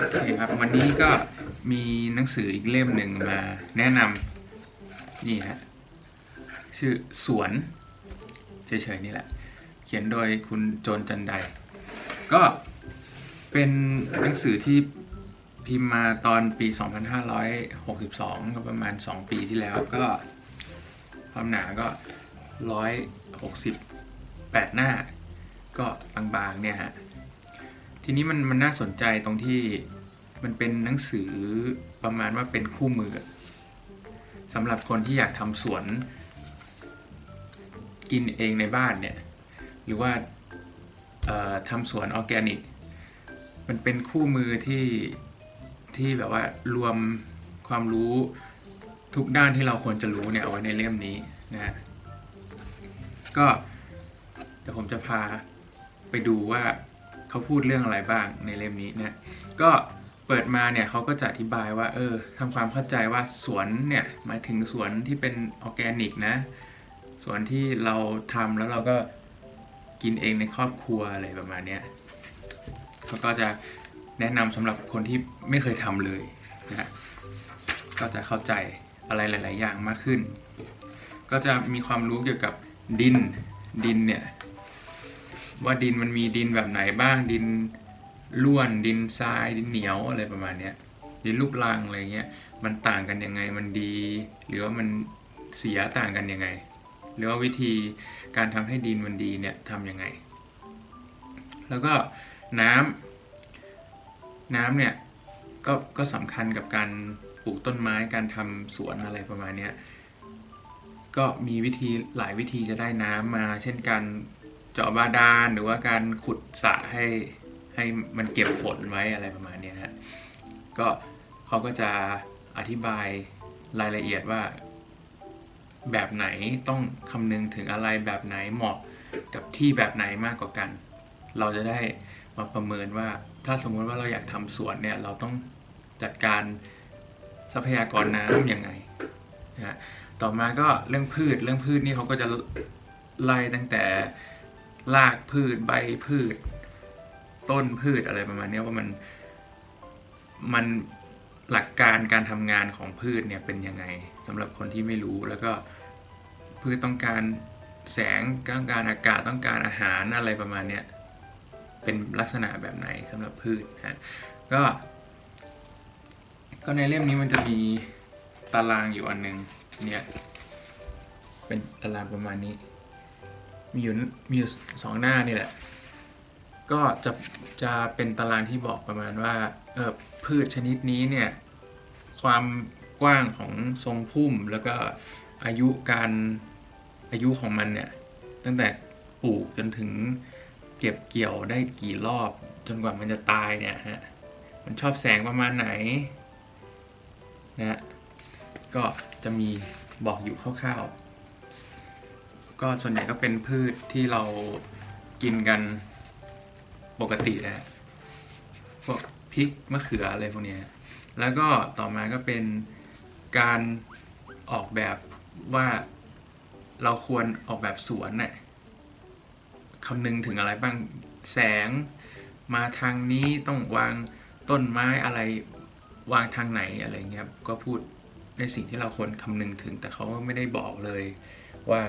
โอเคครับวันนี้ก็มีหนังสืออีกเล่มหนึ่งมาแนะนำนี่ฮะชื่อสวนเฉยๆนี่แหละ เขียนโดยคุณโจนจันไดก็เป็นหนังสือที่พิมพ์มาตอนปี 2562 ก็ประมาณ 2 ปีที่แล้วก็ความหนาก็ 168 หน้า ก็บางๆเนี่ยฮะ ทีนี้มันมันน่าสนใจตรงที่มันเป็นหนังสือประมาณว่าเป็นคู่มือสำหรับคนที่อยากทำสวน กินเองในบ้านเนี่ยหรือว่าทำสวนออร์แกนิก มันเป็นคู่มือที่ที่แบบว่ารวมความรู้ทุกด้านที่เราควรจะรู้เนี่ยเอาไว้ในเล่มนี้นะฮะก็เดี๋ยวผมจะพาไปดูว่า เขาพูดเรื่องอะไรบ้างในเล่มนี้นะก็เปิดมาเนี่ยเขาก็จะอธิบายว่าเออทำความเข้าใจว่าสวนเนี่ยหมายถึงสวนที่เป็นออร์แกนิกนะสวนที่เราทำแล้วเราก็กินเองในครอบครัวอะไรประมาณนี้เขาก็จะแนะนำสำหรับคนที่ไม่เคยทำเลยนะก็จะเข้าใจอะไรหลาย ๆ อย่างมากขึ้น ก็จะมีความรู้เกี่ยวกับดินดินเนี่ย ว่าดินมันมีดินแบบไหนบ้างดินร่วนดินทรายดินเหนียวอะไรประมาณเนี้ยดินลูกรังอะไรเงี้ยมันต่างกันยังไงมันดี หรือว่ามันเสียต่างกันยังไง หรือว่าวิธีการทำให้ดินมันดีเนี่ยทำยังไง แล้วก็น้ำน้ำเนี่ยก็ก็สำคัญกับการปลูกต้นไม้การทำสวนอะไรประมาณเนี้ยก็มีวิธีหลายวิธีจะได้น้ำมา เช่นการ จาะบาดาลหรือว่าการขุดสระให้ให้มันเก็บฝนไว้อะไรประมาณนี้ฮะก็เขาก็จะอธิบายรายละเอียดว่า แบบไหนต้องคำนึงถึงอะไรแบบไหนเหมาะกับที่แบบไหนมากกว่ากัน เราจะได้มาประเมินว่าถ้าสมมติว่าเราอยากทำสวนเนี่ยเราต้องจัดการทรัพยากรน้ำยังไงนะต่อมาก็เรื่องพืชเรื่องพืชนี่เขาก็จะไล่ตั้งแต่ รากพืชใบพืช ต้นพืชอะไรประมาณนี้ว่ามันมันหลักการการทำงานของพืชเนี่ยเป็นยังไงสำหรับคนที่ไม่รู้แล้วก็พืชต้องการแสงต้องการอากาศต้องการอาหารอะไรประมาณเนี้ยเป็นลักษณะแบบไหนสำหรับพืชฮะก็ ก็ในเล่มนี้มันจะมีตารางอยู่อันหนึ่งเนี่ยเป็นตารางประมาณนี้ มีอยู่มีอยู่สองหน้านี่แหละ ก็จะจะเป็นตารางที่บอกประมาณว่าเออพืชชนิดนี้เนี่ยความกว้างของทรงพุ่มแล้วก็อายุการอายุของมันเนี่ยตั้งแต่ปลูกจนถึงเก็บเกี่ยวได้กี่รอบจนกว่ามันจะตายเนี่ยฮะมันชอบแสงประมาณไหนนะก็จะมีบอกอยู่คร่าวๆ ก็ส่วนใหญ่ก็เป็นพืชที่เรากินกันปกตินะฮะพวกพริกมะเขืออะไรพวกเนี้ยแล้วก็ต่อมาก็เป็นการออกแบบว่าเราควรออกแบบสวนเนี่ยคำนึงถึงอะไรบ้างแสง มาทางนี้ต้องวางต้นไม้อะไรวางทางไหนอะไรเงี้ยก็พูดในสิ่งที่เราควรคำนึงถึง แต่เขาก็ไม่ได้บอกเลยว่า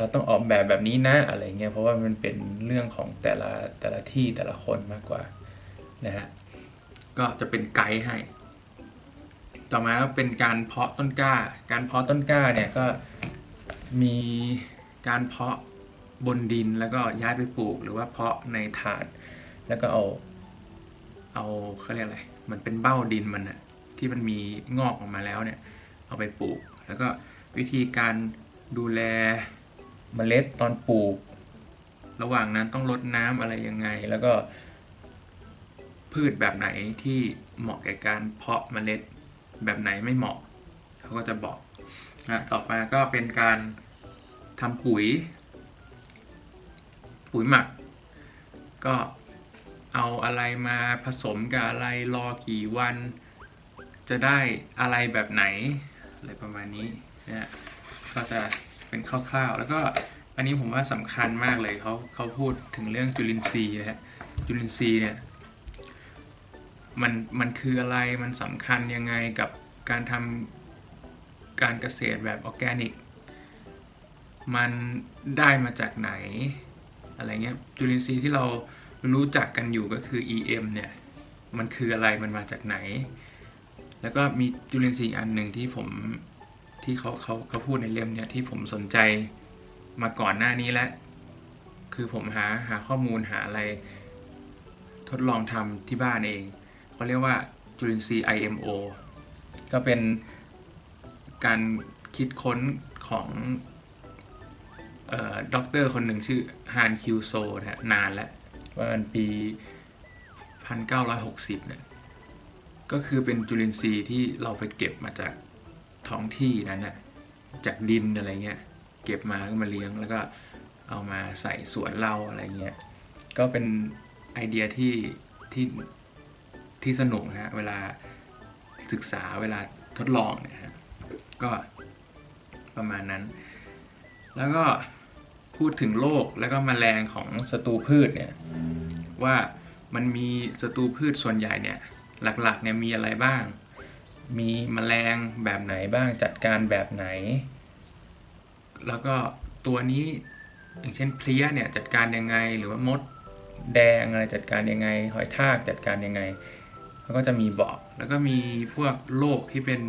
เราต้องออกแบบแบบนี้นะอะไรเงี้ยเพราะว่ามันเป็นเรื่องของแต่ละแต่ละที่แต่ละคนมากกว่านะฮะก็จะเป็นไกด์ให้ ต่อมาก็เป็นการเพาะต้นกล้า การเพาะต้นกล้าเนี่ยก็มีการเพาะบนดินแล้วก็ย้ายไปปลูก หรือว่าเพาะในถาด แล้วก็เอาเอาเขาเรียกอะไร มันเป็นเบ้าดินมันอะที่มันมีงอกออกมาแล้วเนี่ย เอาไปปลูก แล้วก็วิธีการดูแล เมล็ดตอนปลูก ระหว่างนั้นต้องรดน้ำอะไรยังไง แล้วก็พืชแบบไหนที่เหมาะแก่การเพาะเมล็ดแบบไหนไม่เหมาะเขาก็จะบอกนะต่อมาก็เป็นการทำปุ๋ย ปุ๋ยหมัก ก็เอาอะไรมาผสมกับอะไรรอกี่วัน จะได้อะไรแบบไหนอะไรประมาณนี้นะฮะก็จะ เป็นคร่าวๆ แล้วก็อันนี้ผมว่าสำคัญมากเลยเขาเขาพูดถึงเรื่องจุลินทรีย์นะฮะจุลินทรีย์เนี่ยมันมันคืออะไรมันสำคัญยังไงกับการทำการเกษตรแบบออร์แกนิก มันได้มาจากไหนอะไรเงี้ยจุลินทรีย์ที่เรารู้จักกันอยู่ก็คือ EM เนี่ยมันคืออะไรมันมาจากไหน แล้วก็มีจุลินทรีย์อันหนึ่งที่ผม ที่เขาเขาเขาพูดในเล่มเนี่ยที่ผมสนใจมาก่อนหน้านี้แล้วคือผมหาหาข้อมูลหาอะไรทดลองทำที่บ้านเองเขาเรียกว่าจุลินทรีย์ IMO ก็เป็นการคิดค้นของออด็อกเตอร์คนหนึ่งชื่อฮานคิวโซนะฮะนานแล้วว่ามันปี 1960เนี่ยก็คือเป็นจุลินทรีย์ที่เราไปเก็บมาจาก ท้องที่นั้นน่ะจากดินอะไรเงี้ยเก็บมาก็มาเลี้ยงแล้วก็เอามาใส่สวนเราอะไรเงี้ยก็เป็นไอเดียที่ที่ที่สนุกนะฮะเวลาศึกษาเวลาทดลองเนี่ยฮะก็ประมาณนั้น แล้วก็พูดถึงโรคแล้วก็แมลงของศัตรูพืชเนี่ยว่ามันมีศัตรูพืชส่วนใหญ่เนี่ยหลักๆเนี่ยมีอะไรบ้าง มีแมลงแบบไหนบ้างจัดการแบบไหน แล้วก็ตัวนี้อย่างเช่นเพลี้ยเนี่ยจัดการยังไงหรือว่ามดแดงอะไรจัดการยังไง หอยทากจัดการยังไงเขาก็จะมีบอก แล้วก็มีพวกโรคที่เป็น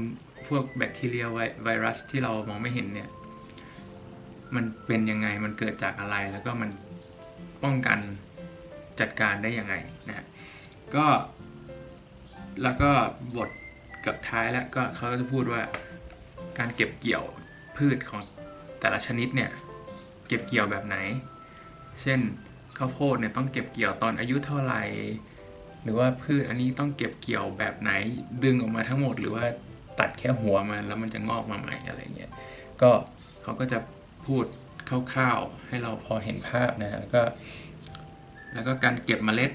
พวกแบคทีเรียไวรัสที่เรามองไม่เห็นเนี่ย มันเป็นยังไงมันเกิดจากอะไรแล้วก็มันป้องกันจัดการได้ยังไงนะฮะก็แล้วก็บท กับท้ายแล้วก็เขาจะพูดว่าการเก็บเกี่ยวพืชของแต่ละชนิดเนี่ยเก็บเกี่ยวแบบไหน เช่นข้าวโพดเนี่ยต้องเก็บเกี่ยวตอนอายุเท่าไหร่ หรือว่าพืชอันนี้ต้องเก็บเกี่ยวแบบไหน ดึงออกมาทั้งหมด หรือว่าตัดแค่หัวมันแล้วมันจะงอกมาใหม่อะไรเงี้ย ก็เขาก็จะพูดคร่าวๆให้เราพอเห็นภาพนะฮะแล้วก็แล้วก็การเก็บเมล็ด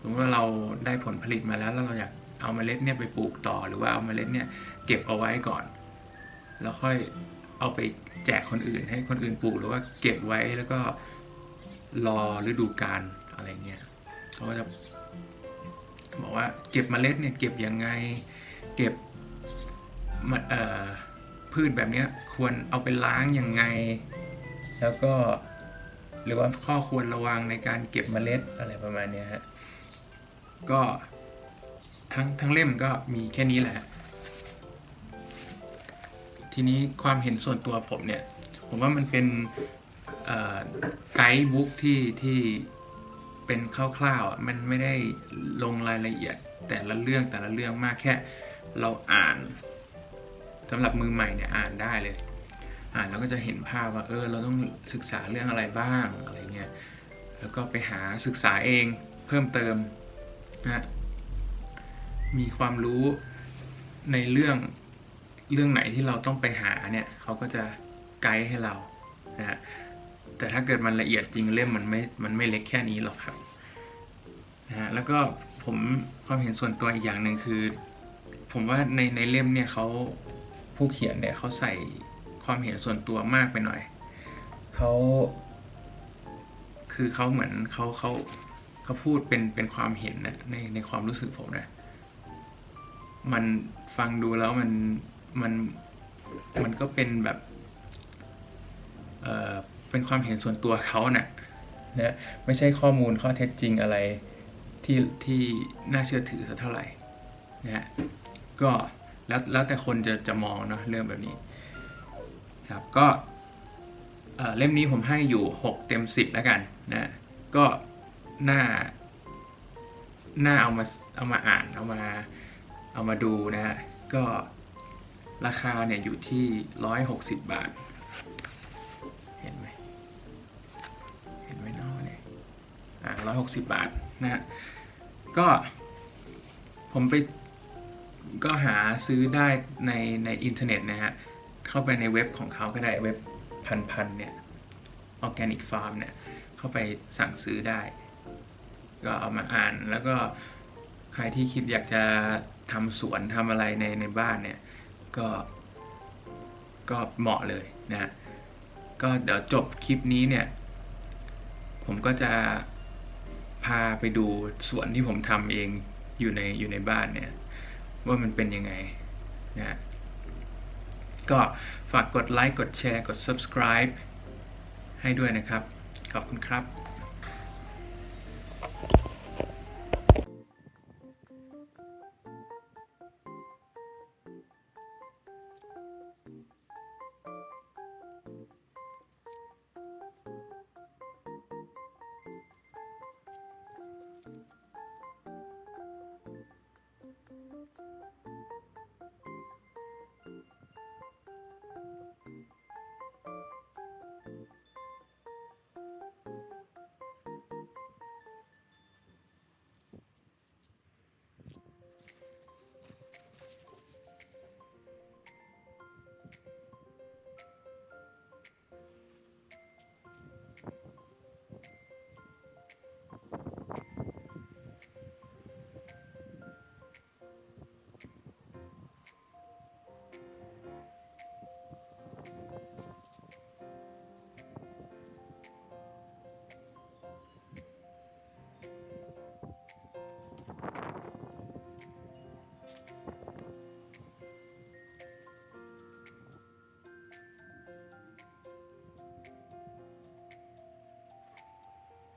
สมมติว่าเราได้ผลผลิตมาแล้วแล้วเราอยาก เอาเมล็ดเนี่ยไปปลูกต่อหรือว่าเอาเมล็ดเนี่ยเก็บเอาไว้ก่อน แล้วค่อยเอาไปแจกคนอื่นให้คนอื่นปลูกหรือว่าเก็บไว้แล้วก็รอฤดูกาลอะไรเงี้ยเขาก็จะบอกว่าเก็บเมล็ดเนี่ยเก็บยังไงเก็บพืชแบบเนี้ยควรเอาไปล้างยังไง แล้วก็หรือว่าข้อควรระวังในการเก็บเมล็ดอะไรประมาณนี้ฮะก็ ทั้งทั้งเล่มก็มีแค่นี้แหละ ทีนี้ความเห็นส่วนตัวผมเนี่ย ผมว่ามันเป็นไกด์บุ๊กที่ที่เป็นคร่าวๆมันไม่ได้ลงรายละเอียดแต่ละเรื่องแต่ละเรื่องมากแค่เราอ่านสำหรับมือใหม่เนี่ยอ่านได้เลย อ่านแล้วก็จะเห็นภาพว่าเออเราต้องศึกษาเรื่องอะไรบ้างอะไรเงี้ยแล้วก็ไปหาศึกษาเองเพิ่มเติมนะ มีความรู้ในเรื่องเรื่องไหนที่เราต้องไปหาเนี่ยเขาก็จะไกด์ให้เรานะฮะแต่ถ้าเกิดมันละเอียดจริงเล่มมันไม่มันไม่เล็กแค่นี้หรอกครับนะฮะแล้วก็ผมความเห็นส่วนตัวอีกอย่างหนึ่งคือ ผมว่าในในเล่มเนี่ยเขาผู้เขียนเนี่ยเขาใส่ความเห็นส่วนตัวมากไปหน่อยเขาคือเขาเหมือนเขาเขาเขาพูดเป็นเป็นความเห็นนะในในความรู้สึกผมนะ มันฟังดูแล้วมันมันมันก็เป็นแบบเออเป็นความเห็นส่วนตัวเขาเนะ่ะนะไม่ใช่ข้อมูลข้อเท็จจริงอะไรที่ที่น่าเชื่อถือสักเท่าไหร่นะฮะก็แล้วแล้วแต่คนจะจะมองเนาะเรื่องแบบนี้ครับก็เล่มนี้ผมให้อยู่ 6 เต็ม 10 แล้วกันนะก็น่าน่าเอามาเอามาอ่านเอามา เอามาดูนะฮะ ก็ราคาเนี่ยอยู่ที่ 160 บาท เห็นไหมเห็นไหมเนาะเนี่ยอ่า160 บาทนะฮะ ก็ผมไปก็หาซื้อได้ในในอินเทอร์เน็ตนะฮะ เข้าไปในเว็บของเขาก็ได้เว็บพันพันเนี่ยออร์แกนิกฟาร์มเนี่ย เข้าไปสั่งซื้อได้ ก็เอามาอ่านแล้วก็ใครที่คิดอยากจะ ทำสวนทำอะไรในในบ้านเนี่ยก็ก็เหมาะเลยนะก็เดี๋ยวจบคลิปนี้เนี่ย ผมก็จะพาไปดูสวนที่ผมทำเองอยู่ในอยู่ในบ้านเนี่ย ว่ามันเป็นยังไงนะฮะก็ฝากกดไลค์กดแชร์กด subscribe ให้ด้วยนะครับ ขอบคุณครับ